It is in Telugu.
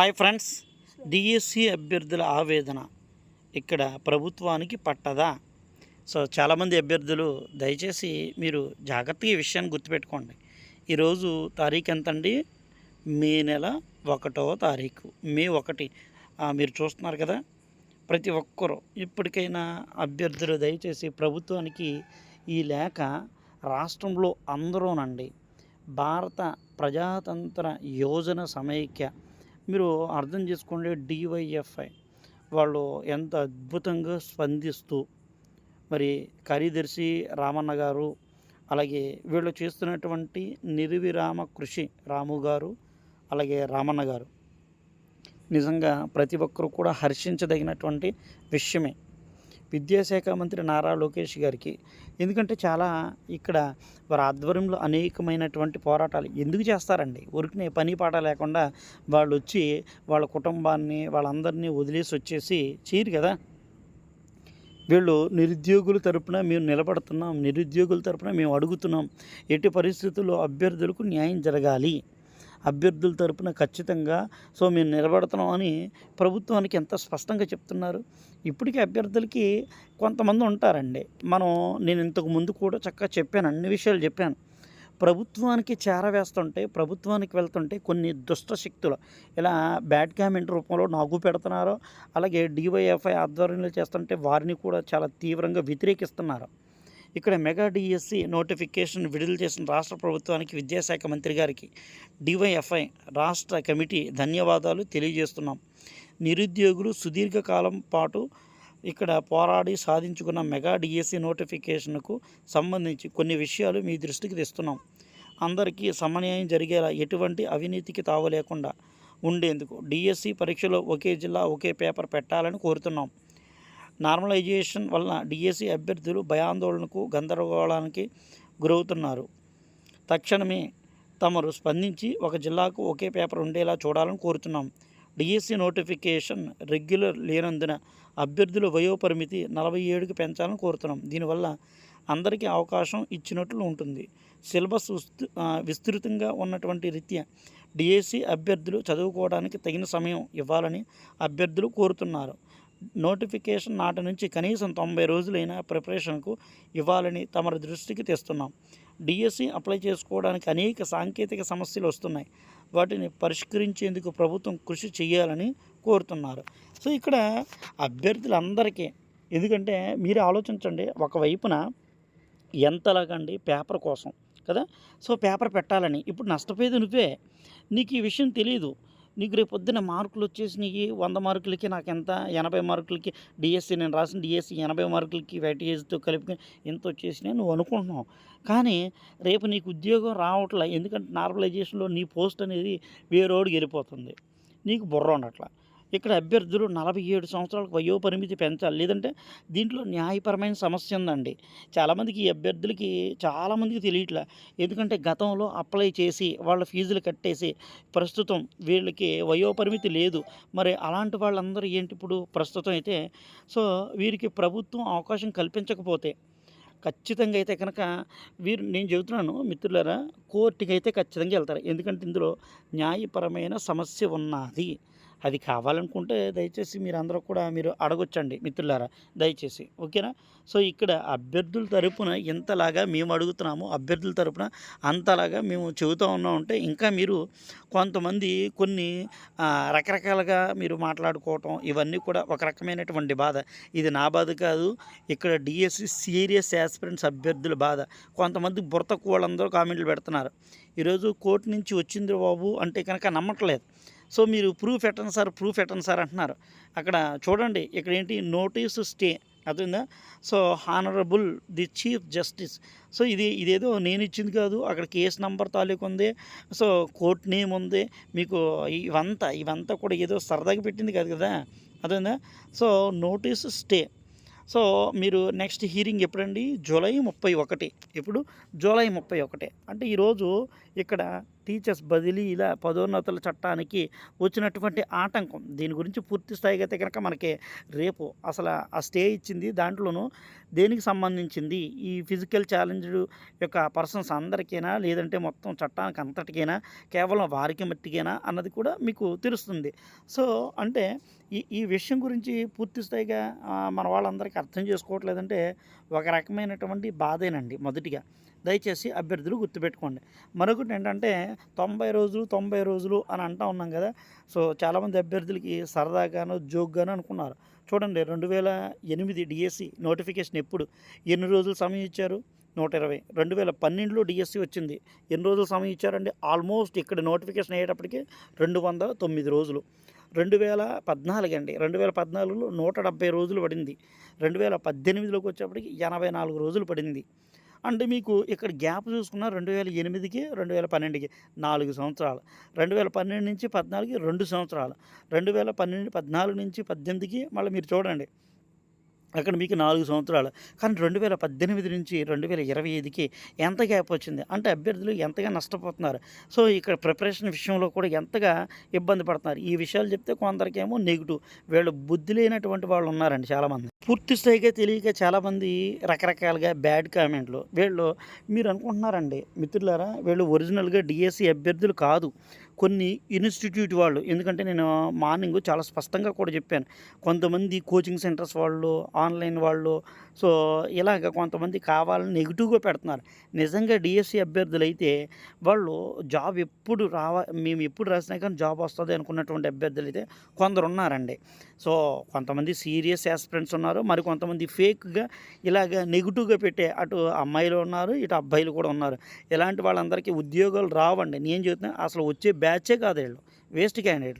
హాయ్ ఫ్రెండ్స్ డిఎస్సి అభ్యర్థుల ఆవేదన ఇక్కడ ప్రభుత్వానికి పట్టదా? సో చాలామంది అభ్యర్థులు దయచేసి మీరు జాగ్రత్తగా ఈ విషయాన్ని గుర్తుపెట్టుకోండి. ఈరోజు తారీఖు ఎంత అండి మే నెల ఒకటో తారీఖు మే ఒకటి. మీరు చూస్తున్నారు కదా ప్రతి ఒక్కరూ ఇప్పటికైనా అభ్యర్థులు దయచేసి ప్రభుత్వానికి ఈ లేఖ రాష్ట్రంలో అందరూనండి. భారత ప్రజాతంత్ర యోజన సమైక్య మీరు అర్థం చేసుకోండి డివైఎఫ్ఐ వాళ్ళు ఎంత అద్భుతంగా స్పందిస్తూ మరి కార్యదర్శి రామన్న గారు అలాగే వీళ్ళు చేస్తున్నటువంటి నిర్విరామ కృషి రాము గారు అలాగే రామన్న గారు. నిజంగా ప్రతి ఒక్కరు కూడా హర్షించదగినటువంటి విషయమే. విద్యాశాఖ మంత్రి నారా లోకేష్ గారికి. ఎందుకంటే చాలా ఇక్కడ వారి ఆధ్వర్యంలో అనేకమైనటువంటి పోరాటాలు ఎందుకు చేస్తారండి? ఉరికినే పని పాట లేకుండా వాళ్ళు వచ్చి వాళ్ళ కుటుంబాన్ని వాళ్ళందరినీ వదిలేసి వచ్చేసి చేయరు కదా? వీళ్ళు నిరుద్యోగుల తరపున మేము నిలబడుతున్నాం నిరుద్యోగుల తరపున మేము అడుగుతున్నాం ఎట్టి పరిస్థితుల్లో అభ్యర్థులకు న్యాయం జరగాలి. అభ్యర్థుల తరపున ఖచ్చితంగా సో మేము నిలబడుతున్నాం అని ప్రభుత్వానికి ఎంత స్పష్టంగా చెప్తున్నారు. ఇప్పటికీ అభ్యర్థులకి కొంతమంది ఉంటారండి. మనం నేను ఇంతకు ముందు కూడా చక్కగా చెప్పాను అన్ని విషయాలు చెప్పాను. ప్రభుత్వానికి చేరవేస్తుంటే ప్రభుత్వానికి వెళ్తుంటే కొన్ని దుష్ట శక్తులు ఇలా బ్యాడ్ కామెంట్ రూపంలో నాగు పెడుతున్నారు అలాగే డివైఎఫ్ఐ ఆధ్వర్యంలో చేస్తుంటే వారిని కూడా చాలా తీవ్రంగా వ్యతిరేకిస్తున్నారు. ఇక్కడ మెగా డిఎస్సి నోటిఫికేషన్ విడుదల చేసిన రాష్ట్ర ప్రభుత్వానికి విద్యాశాఖ మంత్రి గారికి డివైఎఫ్ఐ రాష్ట్ర కమిటీ ధన్యవాదాలు తెలియజేస్తున్నాం. నిరుద్యోగులు సుదీర్ఘకాలం పాటు ఇక్కడ పోరాడి సాధించుకున్న మెగా డిఎస్సి నోటిఫికేషన్కు సంబంధించి కొన్ని విషయాలు మీ దృష్టికి తెస్తున్నాం. అందరికీ సమన్యాయం జరిగేలా ఎటువంటి అవినీతికి తావు లేకుండా ఉండేందుకు డిఎస్సి పరీక్షలో ఒకే జిల్లా ఒకే పేపర్ పెట్టాలని కోరుతున్నాం. నార్మలైజేషన్ వలన డిఎస్సి అభ్యర్థులు భయాందోళనకు గందరగోళానికి గురవుతున్నారు. తక్షణమే తమరు స్పందించి ఒక జిల్లాకు ఒకే పేపర్ ఉండేలా చూడాలని కోరుతున్నాం. డిఎస్సి నోటిఫికేషన్ రెగ్యులర్ లేనందున అభ్యర్థుల వయోపరిమితి నలభై ఏడుకి పెంచాలని కోరుతున్నాం. దీనివల్ల అందరికీ అవకాశం ఇచ్చినట్లు ఉంటుంది. సిలబస్ విస్తృతంగా ఉన్నటువంటి రీత్యా డిఎస్సి అభ్యర్థులు చదువుకోవడానికి తగిన సమయం ఇవ్వాలని అభ్యర్థులు కోరుతున్నారు. నోటిఫికేషన్ నాటి నుంచి కనీసం తొంభై రోజులైన ప్రిపరేషన్కు ఇవ్వాలని తమ దృష్టికి తెస్తున్నాం. డిఎస్సి అప్లై చేసుకోవడానికి అనేక సాంకేతిక సమస్యలు వస్తున్నాయి. వాటిని పరిష్కరించేందుకు ప్రభుత్వం కృషి చేయాలని కోరుతున్నారు. సో ఇక్కడ అభ్యర్థులందరికీ ఎందుకంటే మీరు ఆలోచించండి ఒకవైపున ఎంతలాగండి పేపర్ కోసం కదా? సో పేపర్ పెట్టాలని. ఇప్పుడు నష్టపోయేది నువ్వే. నీకు ఈ విషయం తెలియదు నీకు రేపు పొద్దున మార్కులు వచ్చేసినాయి వంద మార్కులకి నాకు ఎంత ఎనభై మార్కులకి డిఎస్సి నేను రాసిన డిఎస్సి ఎనభై మార్కులకి వెయిటేజ్తో కలిపి ఎంత వచ్చేసినాయి నువ్వు అనుకుంటున్నావు. కానీ రేపు నీకు ఉద్యోగం రావట్లే ఎందుకంటే నార్మలైజేషన్లో నీ పోస్ట్ అనేది వేరోడికి వెళ్ళిపోతుంది. నీకు బుర్ర ఉండట్లా. ఇక్కడ అభ్యర్థులు నలభై ఏడు సంవత్సరాలకు వయో పరిమితి పెంచాలి. లేదంటే దీంట్లో న్యాయపరమైన సమస్య ఉందండి. చాలామందికి ఈ అభ్యర్థులకి చాలామందికి తెలియట్లే. ఎందుకంటే గతంలో అప్లై చేసి వాళ్ళ ఫీజులు కట్టేసి ప్రస్తుతం వీళ్ళకి వయోపరిమితి లేదు. మరి అలాంటి వాళ్ళందరూ ఏంటి ఇప్పుడు ప్రస్తుతం అయితే? సో వీరికి ప్రభుత్వం అవకాశం కల్పించకపోతే ఖచ్చితంగా అయితే కనుక వీరు నేను చెబుతున్నాను మిత్రులారా కోర్టుకి అయితే ఖచ్చితంగా వెళ్తారు. ఎందుకంటే ఇందులో న్యాయపరమైన సమస్య ఉన్నది. అది కావాలనుకుంటే దయచేసి మీరు అందరూ కూడా మీరు అడగొచ్చండి మిత్రులారా దయచేసి. ఓకేనా? సో ఇక్కడ అభ్యర్థుల తరపున ఎంతలాగా మేము అడుగుతున్నాము అభ్యర్థుల తరపున అంతలాగా మేము చెబుతూ ఉన్నాం ఉంటే ఇంకా మీరు కొంతమంది కొన్ని రకరకాలుగా మీరు మాట్లాడుకోవటం ఇవన్నీ కూడా ఒక రకమైనటువంటి బాధ. ఇది నా బాధ కాదు ఇక్కడ డిఎస్సి సీరియస్ యాస్పిరెంట్స్ అభ్యర్థుల బాధ. కొంతమంది బుర్తకు వాళ్ళందరూ కామెంట్లు పెడుతున్నారు. ఈరోజు కోర్టు నుంచి వచ్చింది బాబు అంటే కనుక నమ్మట్లేదు. సో మీరు ప్రూఫ్ ఎట్టండి సార్ ప్రూఫ్ ఎట్టండి సార్ అంటున్నారు. అక్కడ చూడండి ఇక్కడ ఏంటి నోటీస్ స్టే అర్థమైందా? So honourable the chief justice so ఇది ఇదేదో నేను ఇచ్చింది కాదు అక్కడ కేసు నంబర్ తాలూకు ఉంది. సో కోర్ట్ నేమ్ ఉంది. మీకు ఇవంతా ఇవంతా కూడా ఏదో సరదాగా పెట్టింది కాదు కదా? అదేందా సో నోటీస్ స్టే సో మీరు నెక్స్ట్ హీరింగ్ ఎప్పుడండి? జూలై ముప్పై ఒకటి. ఇప్పుడు జూలై ముప్పై ఒకటి. అంటే ఈరోజు ఇక్కడ టీచర్స్ బదిలీ ఇలా పదోన్నతుల చట్టానికి వచ్చినటువంటి ఆటంకం. దీని గురించి పూర్తి స్థాయిగా అయితే కనుక మనకి రేపు అసలు ఆ స్టే ఇచ్చింది దాంట్లోనూ దేనికి సంబంధించింది? ఈ ఫిజికల్ ఛాలెంజ్డ్ యొక్క పర్సన్స్ అందరికైనా? లేదంటే మొత్తం చట్టానికి అంతటికైనా? కేవలం వారికి మట్టికైనా? అన్నది కూడా మీకు తెలుస్తుంది. సో అంటే ఈ ఈ విషయం గురించి పూర్తి స్థాయిగా మన వాళ్ళందరికీ అర్థం చేసుకోవట్లేదంటే ఒక రకమైనటువంటి బాధేనండి మొదటిగా. దయచేసి అభ్యర్థులు గుర్తుపెట్టుకోండి. మరొకటి ఏంటంటే తొంభై రోజులు తొంభై రోజులు అని అంటా ఉన్నాం కదా. సో చాలామంది అభ్యర్థులకి సరదాగాను జోక్గానో అనుకున్నారు. చూడండి రెండు వేల ఎనిమిది డిఎస్సి నోటిఫికేషన్ ఎప్పుడు? ఎన్ని రోజులు సమయం ఇచ్చారు? నూట ఇరవై. రెండు వేల పన్నెండులో డిఎస్సి వచ్చింది. ఎన్ని రోజులు సమయం ఇచ్చారండి? ఆల్మోస్ట్ ఇక్కడ నోటిఫికేషన్ అయ్యేటప్పటికి రెండు వందల తొమ్మిది రోజులు. రెండు వేల పద్నాలుగు అండి. రెండు వేల పద్నాలుగులో నూట డెబ్బై రోజులు పడింది. రెండు వేల పద్దెనిమిదిలోకి వచ్చేప్పటికి ఎనభై నాలుగు రోజులు పడింది. అంటే మీకు ఇక్కడ గ్యాప్ చూసుకున్న రెండు వేల ఎనిమిదికి రెండు వేల పన్నెండుకి నాలుగు సంవత్సరాలు. రెండు వేల పన్నెండు నుంచి పద్నాలుగుకి రెండు సంవత్సరాలు. రెండు వేల పన్నెండు పద్నాలుగు నుంచి పద్దెనిమిదికి మళ్ళీ మీరు చూడండి. అక్కడ మీకు నాలుగు సంవత్సరాలు. కానీ రెండు వేల పద్దెనిమిది నుంచి రెండు వేల ఇరవై ఐదుకి ఎంత గ్యాప్ వచ్చింది? అంటే అభ్యర్థులు ఎంతగా నష్టపోతున్నారు? సో ఇక్కడ ప్రిపరేషన్ విషయంలో కూడా ఎంతగా ఇబ్బంది పడుతున్నారు? ఈ విషయాలు చెప్తే కొందరికేమో నెగిటివ్. వీళ్ళు బుద్ధి లేనటువంటి వాళ్ళు ఉన్నారండి చాలామంది. పూర్తి స్థాయిగా తెలియక చాలామంది రకరకాలుగా బ్యాడ్ కామెంట్లు. వీళ్ళు మీరు అనుకుంటున్నారండి మిత్రులారా వీళ్ళు ఒరిజినల్గా డిఎస్సి అభ్యర్థులు కాదు. కొన్ని ఇన్స్టిట్యూట్ వాళ్ళు ఎందుకంటే నేను మార్నింగ్ చాలా స్పష్టంగా కూడా చెప్పాను. కొంతమంది కోచింగ్ సెంటర్స్ వాళ్ళు ఆన్లైన్ వాళ్ళు సో ఇలాగ కొంతమంది కావాలని నెగిటివ్గా పెడుతున్నారు. నిజంగా డిఎస్సి అభ్యర్థులు అయితే వాళ్ళు జాబ్ ఎప్పుడు రావ మేము ఎప్పుడు రాసినా కానీ జాబ్ వస్తుంది అనుకున్నటువంటి అభ్యర్థులు అయితే కొందరు ఉన్నారండి. సో కొంతమంది సీరియస్ యాస్పిరెంట్స్ ఉన్నారు మరి కొంతమంది ఫేక్గా ఇలాగ నెగిటివ్గా పెట్టే అటు అమ్మాయిలు ఉన్నారు ఇటు అబ్బాయిలు కూడా ఉన్నారు. ఇలాంటి వాళ్ళందరికీ ఉద్యోగాలు రావండి. నేను చెప్తున్నా అసలు వచ్చే బ్యాచే కాదు వీళ్ళు. వేస్ట్ క్యాండిడేట్లు.